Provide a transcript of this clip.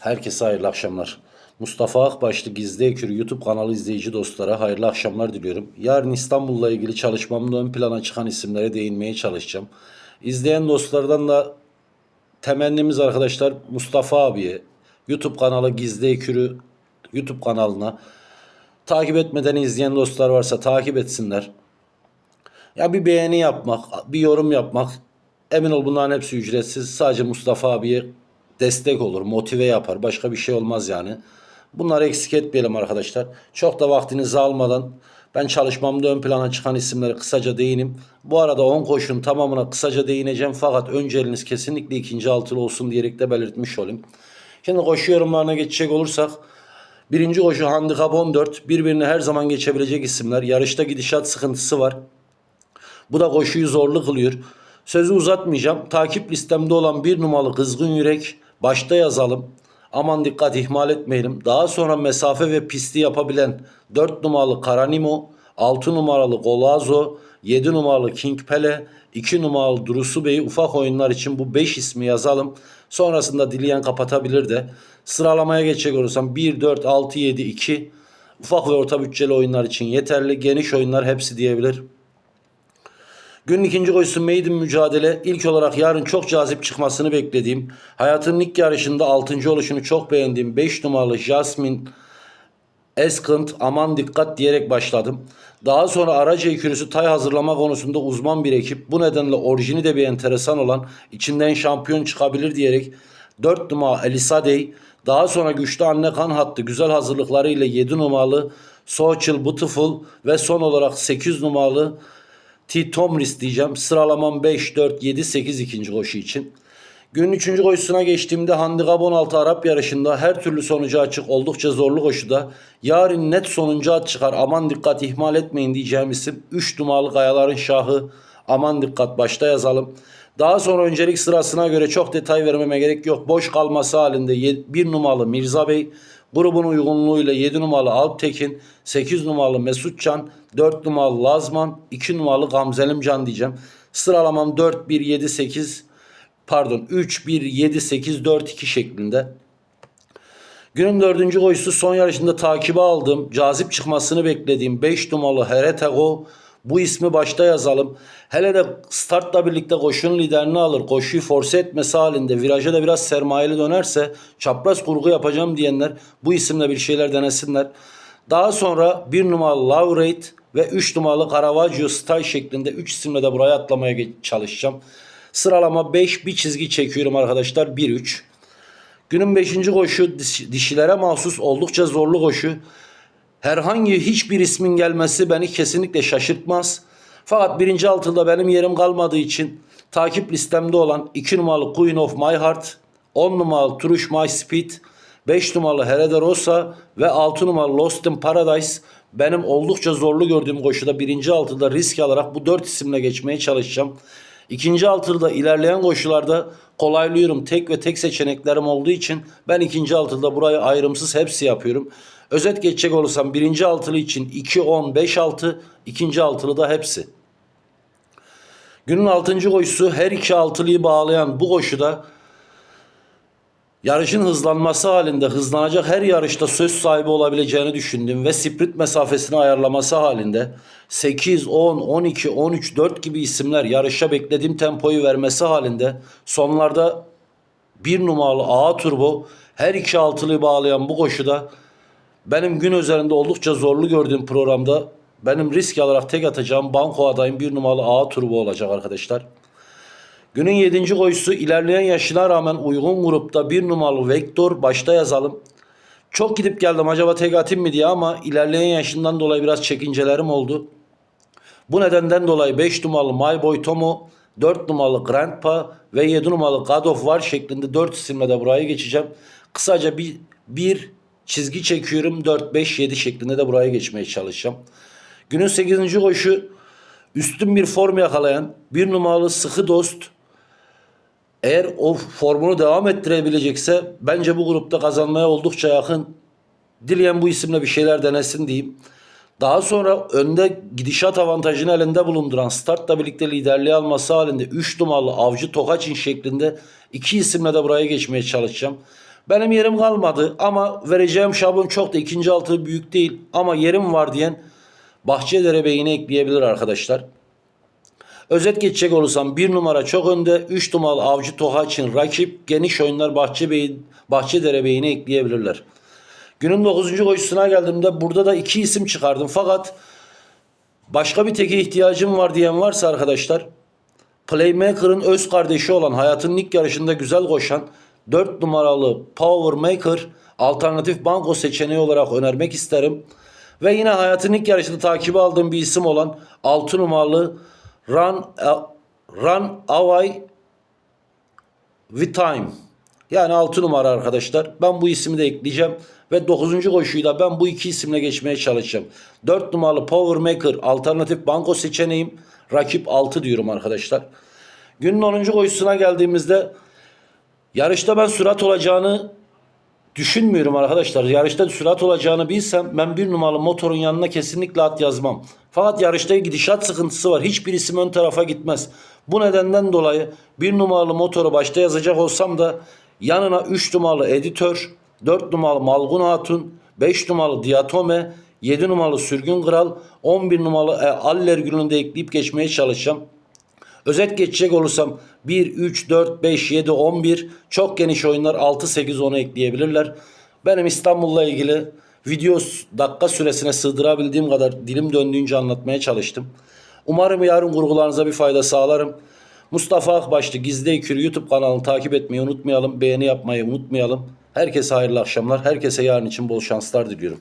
Herkese hayırlı akşamlar. Mustafa Akbaşlı Gizli Ekür YouTube kanalı izleyici dostlara hayırlı akşamlar diliyorum. Yarın İstanbul'la ilgili çalışmamda ön plana çıkan isimlere değinmeye çalışacağım. İzleyen dostlardan da temennimiz arkadaşlar Mustafa abiye YouTube kanalı Gizli Ekür'ü YouTube kanalına takip etmeden izleyen dostlar varsa takip etsinler. Ya bir beğeni yapmak, bir yorum yapmak emin ol bunların hepsi ücretsiz. Sadece Mustafa abiye destek olur, motive yapar. Başka bir şey olmaz yani. Bunları eksik etmeyelim arkadaşlar. Çok da vaktinizi almadan ben çalışmamda ön plana çıkan isimlere kısaca değinim. Bu arada 10 koşun tamamına kısaca değineceğim fakat önceliğiniz kesinlikle ikinci altılı olsun diyerek de belirtmiş olayım. Şimdi koşu yorumlarına geçecek olursak birinci koşu handikap 14 birbirine her zaman geçebilecek isimler. Yarışta gidişat sıkıntısı var. Bu da koşuyu zorlu kılıyor. Sözü uzatmayacağım. Takip listemde olan bir numaralı kızgın yürek başta yazalım. Aman dikkat ihmal etmeyelim. Daha sonra mesafe ve pisti yapabilen 4 numaralı Karanimo, 6 numaralı Golazo, 7 numaralı King Pele, 2 numaralı Durusu Bey'i ufak oyunlar için bu 5 ismi yazalım. Sonrasında dileyen kapatabilir de. Sıralamaya geçecek olursam 1, 4, 6, 7, 2. Ufak ve orta bütçeli oyunlar için yeterli. Geniş oyunlar hepsi diyebilir. Günün ikinci koşusu maiden mücadele. İlk olarak yarın çok cazip çıkmasını beklediğim, hayatının ilk yarışında 6. oluşunu çok beğendiğim 5 numaralı Jasmine Eskant aman dikkat diyerek başladım. Daha sonra araca ikilisi tay hazırlama konusunda uzman bir ekip. Bu nedenle orijini de bir enteresan olan içinden şampiyon çıkabilir diyerek 4 numara Elisadey daha sonra güçlü anne kan hattı güzel hazırlıklarıyla 7 numaralı Social Beautiful ve son olarak 8 numaralı T. Tomris diyeceğim. Sıralamam 5, 4, 7, 8 ikinci koşu için. Günün 3. koşusuna geçtiğimde Handikap 16 Arap yarışında her türlü sonucu açık oldukça zorlu koşuda yarın net sonuncu at çıkar aman dikkat ihmal etmeyin diyeceğim isim 3 numaralı Kayaların Şahı aman dikkat başta yazalım. Daha sonra öncelik sırasına göre çok detay vermeme gerek yok. Boş kalması halinde 1 numaralı Mirza Bey, grubun uygunluğuyla 7 numaralı Alptekin, 8 numaralı Mesutcan, 4 numaralı Lazman, 2 numaralı Gamzelimcan diyeceğim. Sıralamam 4, 1, 7, 8 pardon 3, 1, 7, 8, 4, 2 şeklinde. Günün dördüncü koşusu son yarışında takibe aldığım, cazip çıkmasını beklediğim 5 numaralı Heretego. Bu ismi başta yazalım. Hele de startla birlikte koşunun liderini alır. Koşuyu force etmesi halinde viraja da biraz sermayeli dönerse çapraz kurgu yapacağım diyenler bu isimle bir şeyler denesinler. Daha sonra 1 numaralı Laurate ve 3 numaralı Caravaggio Style şeklinde 3 isimle de buraya atlamaya çalışacağım. Sıralama 5 bir çizgi çekiyorum arkadaşlar 1-3. Günün 5. koşu diş- dişilere mahsus oldukça zorlu koşu. Herhangi hiçbir ismin gelmesi beni kesinlikle şaşırtmaz. Fakat birinci altında benim yerim kalmadığı için takip listemde olan 2 numaralı Queen of My Heart, 10 numaralı Trush My Speed, 5 numaralı Hereda Rosa ve 6 numaralı Lost in Paradise benim oldukça zorlu gördüğüm koşuda birinci altıda risk alarak bu 4 isimle geçmeye çalışacağım. İkinci altıda ilerleyen koşularda kolaylıyorum. Tek ve tek seçeneklerim olduğu için ben ikinci altıda burayı ayrımsız hepsi yapıyorum. Özet geçecek olursam birinci altılı için 2, 10, 5, 6, ikinci altılı da hepsi. Günün altıncı koşusu her iki altılıyı bağlayan bu koşuda yarışın hızlanması halinde hızlanacak her yarışta söz sahibi olabileceğini düşündüm ve sprint mesafesini ayarlaması halinde 8, 10, 12, 13, 4 gibi isimler yarışa beklediğim tempoyu vermesi halinde sonlarda bir numaralı A turbo her iki altılıyı bağlayan bu koşuda benim gün üzerinde oldukça zorlu gördüğüm programda benim risk alarak tek atacağım banko adayım bir numaralı A turbo olacak arkadaşlar. Günün 7. koşusu ilerleyen yaşına rağmen uygun grupta bir numaralı Vector başta yazalım. Çok gidip geldim acaba tek atayım mı diye ama ilerleyen yaşından dolayı biraz çekincelerim oldu. Bu nedenden dolayı 5 numaralı My Boy Tomo, 4 numaralı Grandpa ve 7 numaralı God of War şeklinde 4 isimle de buraya geçeceğim. Kısaca bir, bir çizgi çekiyorum 4, 5, 7 şeklinde de buraya geçmeye çalışacağım. Günün 8. koşu üstün bir form yakalayan bir numaralı sıkı dost eğer o formunu devam ettirebilecekse bence bu grupta kazanmaya oldukça yakın. Dileyen bu isimle bir şeyler denesin diyeyim. Daha sonra önde gidişat avantajını elinde bulunduran startla birlikte liderliği alması halinde 3 numaralı Avcı Tokaçin şeklinde iki isimle de buraya geçmeye çalışacağım. Benim yerim kalmadı ama vereceğim şablon çok da ikinci altı büyük değil ama yerim var diyen Bahçedere Bey'ini ekleyebilir arkadaşlar. Özet geçecek olursam bir numara çok önde. 3 numaralı Avcı Toha için rakip geniş oyunlar Bahçe Bey, Bahçedere Bey'ini ekleyebilirler. Günün 9. koşusuna geldiğimde burada da iki isim çıkardım. Fakat başka bir teke ihtiyacım var diyen varsa arkadaşlar Playmaker'ın öz kardeşi olan hayatının ilk yarışında güzel koşan 4 numaralı Power Maker alternatif banko seçeneği olarak önermek isterim. Ve yine hayatın ilk yarışında takibi aldığım bir isim olan 6 numaralı Run, Run Away with Time. Yani 6 numara arkadaşlar. Ben bu ismi de ekleyeceğim. Ve 9. koşuyu da ben bu iki isimle geçmeye çalışacağım. 4 numaralı Power Maker alternatif banko seçeneğim. Rakip 6 diyorum arkadaşlar. Günün 10. koşusuna geldiğimizde yarışta ben sürat olacağını düşünmüyorum arkadaşlar. Yarışta sürat olacağını bilsem ben bir numaralı motorun yanına kesinlikle at yazmam. Fakat yarışta gidişat sıkıntısı var. Hiçbir isim ön tarafa gitmez. Bu nedenden dolayı bir numaralı motoru başta yazacak olsam da yanına 3 numaralı editör, 4 numaralı Malgun Hatun, 5 numaralı Diatome, 7 numaralı Sürgün Kral, 11 numaralı e, Aller Gül'ünü de ekleyip geçmeye çalışacağım. Özet geçecek olursam 1, 3, 4, 5, 7, 11 çok geniş oyunlar 6, 8, 10'u ekleyebilirler. Benim İstanbul'la ilgili video dakika süresine sığdırabildiğim kadar dilim döndüğünce anlatmaya çalıştım. Umarım yarın kurgularınıza bir fayda sağlarım. Mustafa Akbaşlı Gizli Ekür YouTube kanalını takip etmeyi unutmayalım. Beğeni yapmayı unutmayalım. Herkese hayırlı akşamlar. Herkese yarın için bol şanslar diliyorum.